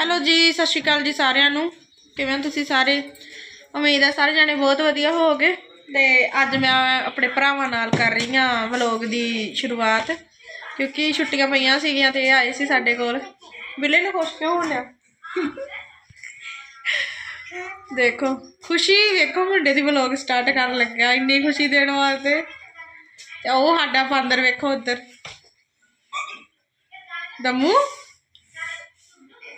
Hello ਜੀ, ਸਤਿ ਸ਼੍ਰੀ ਅਕਾਲ ਜੀ ਸਾਰਿਆਂ ਨੂੰ। ਕਿਵੇਂ ਤੁਸੀਂ ਸਾਰੇ? ਉਮੀਦ ਹੈ ਸਾਰੇ ਜਾਣੇ ਬਹੁਤ ਵਧੀਆ ਹੋਵੋਗੇ। ਤੇ ਅੱਜ ਮੈਂ ਆਪਣੇ ਭਰਾਵਾਂ ਨਾਲ ਕਰ ਰਹੀ ਹਾਂ ਵਲੋਗ ਦੀ ਸ਼ੁਰੂਆਤ, ਕਿਉਂਕਿ ਛੁੱਟੀਆਂ ਪਈਆਂ ਸੀਗੀਆਂ ਤੇ ਇਹ ਆਏ ਸੀ ਸਾਡੇ ਕੋਲ। ਬਿੱਲੇ ਨੂੰ ਖੁਸ਼ ਕਿਉਂ ਹੋਣ? ਲਿਆ ਦੇਖੋ, ਖੁਸ਼ੀ ਵੇਖੋ ਮੁੰਡੇ ਦੀ ਵਲੋਗ ਸਟਾਰਟ ਕਰਨ ਲੱਗਾ ਇੰਨੀ ਖੁਸ਼ੀ ਦੇਣ ਵਾਸਤੇ। ਤੇ ਉਹ ਸਾਡਾ ਬਾਂਦਰ ਵੇਖੋ ਉੱਧਰ। ਦਮੂ?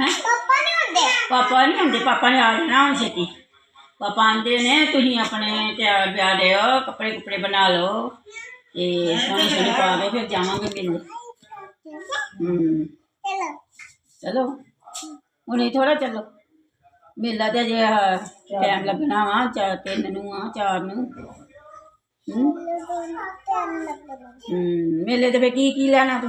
पापा नहीं आते पापा ने आ जाना हूँ छेती। पापा आते ने तुम अपने तैयार ब्याह दे कपड़े कुपड़े बना लो ते सोने सोने पा दो फिर जावे मेले। हम्म। चलो। हूँ थोड़ा चलो। मेला तो जे टाइम लगना वा चार तीन न चार हम्म। मेले तो फिर की की लैना तू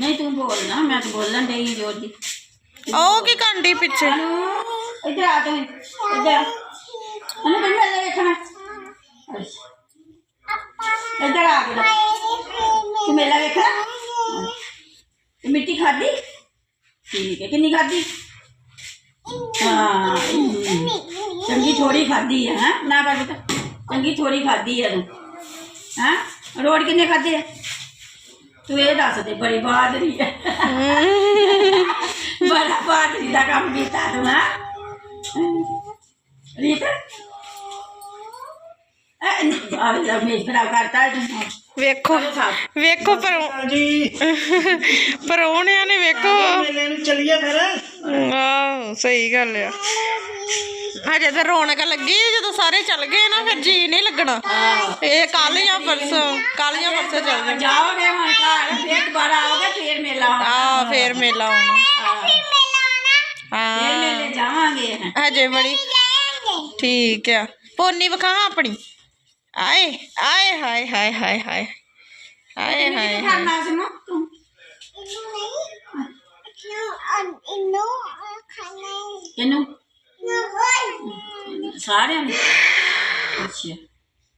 नहीं तो बोलना ओ की पीछे? इधर आ इधर हमें देखना इधर आ तू मेला देखना मिट्टी खादी ठीक है कितनी खादी हाँ चंगी थोड़ी खादी है हाँ? ना बेटा चंगी थोड़ी खादी है तू। हाँ? रोड कितने खादी है? ਤੂੰ ਇਹ ਦੱਸ ਦੇ ਬੜੀ ਬਹਾਦਰੀ ਹੈ। ਬੜਾ ਬਹਾਦਰੀ ਦਾ ਕੰਮ ਕੀਤਾ ਤੂੰ ਹਾਂ? ਰੀਤ? ਆ ਲਾ ਮੇਜ ਖਰਾਬ ਕਰਤਾ ਤੂੰ ਵੇਖੋ ਵੇਖੋ ਪਰ ਜੀ। ਪਰੋਣਿਆਂ ਨੇ ਵੇਖੋ। ਮੇਲੇ ਨੂੰ ਚੱਲੀਏ ਫਿਰ। ਆਹ ਸਹੀ ਗੱਲ ਆ। ਹਜੇ ਤਾਂ ਰੌਣਕ ਲੱਗੀ ਜਦੋਂ ਸਾਰੇ ਚੱਲ ਗਏ ਨਾ ਫਿਰ ਜੀ ਨਹੀਂ ਲੱਗਣਾ। ਇਹ ਕੱਲ ਜਾਂ ਪਰਸੋਂ ਕੱਲ ਜਾਂ ਪਰਸੋਂ ਚੱਲ ਜਾਣਾ ਜਾਓਗੇ ਹੁਣ ਘਰ ਫੇਰ ਦੁਬਾਰਾ ਆਓਗੇ ਫੇਰ ਮੇਲਾ ਹੋਣਾ ਆ ਫੇਰ ਮੇਲਾ ਆਉਣਾ। ਹਾਂ, ਫੇਰ ਹਾਂ। ਮੇਲੇ ਜਾਵਾਂਗੇ। ਹਜੇ ਬੜੀ ਠੀਕ ਆ। ਪੋਨੀ ਵਿਖਾ ਆਪਣੀ? ਆਏ ਆਏ ਹਾਏ ਹਾਏ ਹਾਏ ਹਾਏ। ਹਾਏ ਹਾਏ। ਕੀ ਕਰਨਾ ਸੀ ਮੋ ਤੂੰ ਕਿਨੂੰ ਸਾਰਿਆਂ ਨੂੰ? ਅੱਛਾ।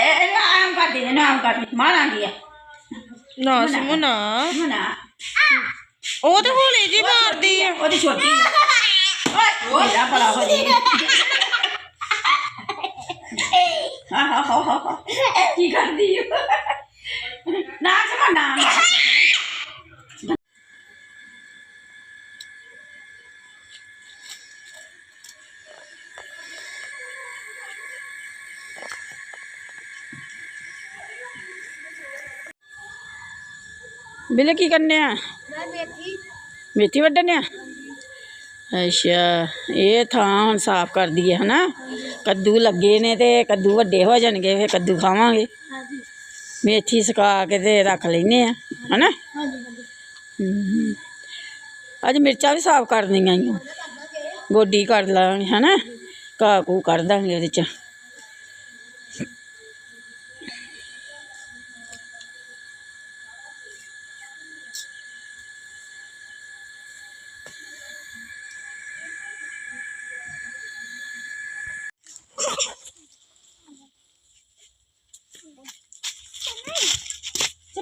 ਮਾਰੀ ਦਾ ਥੋੜਾ ਇਹ ਇਹ ਆਮ ਕਰ ਦੇ ਨਾ। ਆਮ ਕਰ ਦੇ ਮਾਰਾਂਗੀ ਆ ਨਾ ਸਿਮੂ ਨਾ। ਮਨਾ ਉਹ ਤੇ ਹੌਲੀ ਜੀ ਮਾਰਦੀ ਆ ਉਹਦੀ ਛੋਟੀ ਆ। ਓਏ ਮੇਰਾ ਭਲਾ ਹੋ ਜੀ ਹਾਂ ਹਾਂ ਹਾਂ ਕੀ ਕਰਦੀ ਹੈ ਨਾ ਸਮਾ ਨਾ ਬਿਲੇ ਕੀ ਕਰਨੇ ਆ? ਮੇਥੀ। ਵੱਢਣੇ ਆ? ਅੱਛਾ ਇਹ ਥਾਂ ਹੁਣ ਸਾਫ਼ ਕਰਦੀ ਹੈ ਹਨਾ? ਕੱਦੂ ਲੱਗੇ ਨੇ ਤੇ ਕੱਦੂ ਵੱਡੇ ਹੋ ਜਾਣਗੇ ਫਿਰ ਕੱਦੂ ਖਾਵਾਂਗੇ। ਮੇਥੀ ਸੁਕਾ ਕੇ ਤੇ ਰੱਖ ਲੈਨੇ ਆ ਹਨਾ। ਅੱਜ ਮਿਰਚਾਂ ਵੀ ਸਾਫ਼ ਕਰਨੀਆਂ ਓ। ਗੋਡੀ ਕਰ ਲਾਂਗੇ ਹਨਾ? ਘਾਹ ਘੂ ਕਰ ਦਾਂਗੇ ਉਹਦੇ ਚ।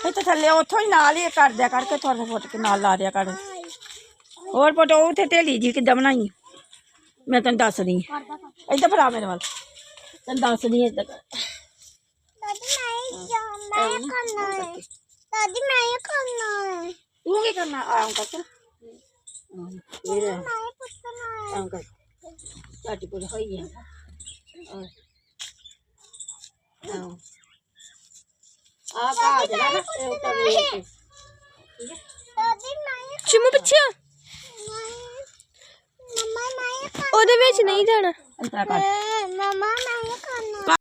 ਇੱਥੇ ਥੱਲੇ ਉੱਥੋਂ ਹੀ ਨਾਲ ਹੀ ਕਰ ਦਿਆ ਕਰਕੇ ਥੋੜਾ ਫੁੱਟ ਕੇ ਨਾਲ ਲਾ ਦਿਆ ਕਰ ਹੋਰ ਪਟੋ ਉੱਥੇ ਢੇਲੀ ਜੀ ਕਿੱਦਾਂ ਬਣਾਈ ਮੈਂ ਤੈਨੂੰ ਦੱਸਦੀ ਇੱਧਰ ਭਰਾ ਮੇਰੇ ਵੱਲ ਤੈਨੂੰ ਦੱਸਦੀ ਇੱਧਰ ਦਾਦੀ ਮੈਂ ਇਹ ਕਰਨਾ ਹੈ ਤੂੰ ਕੀ ਕਰਨਾ ਆਉਂ ਕਰ ਮੇਰੇ ਆਉਂ ਕਰ ਚਾਚੀ ਕੋਲ ਹੋਈ ਹੈ ਆਉਂ ਚਿਮੂ ਪਿੱਛੇ ਉਹਦੇ ਵਿੱਚ ਨਹੀਂ ਜਾਣਾ ਮਮਾ ਮੈਂ ਖਾਣਾ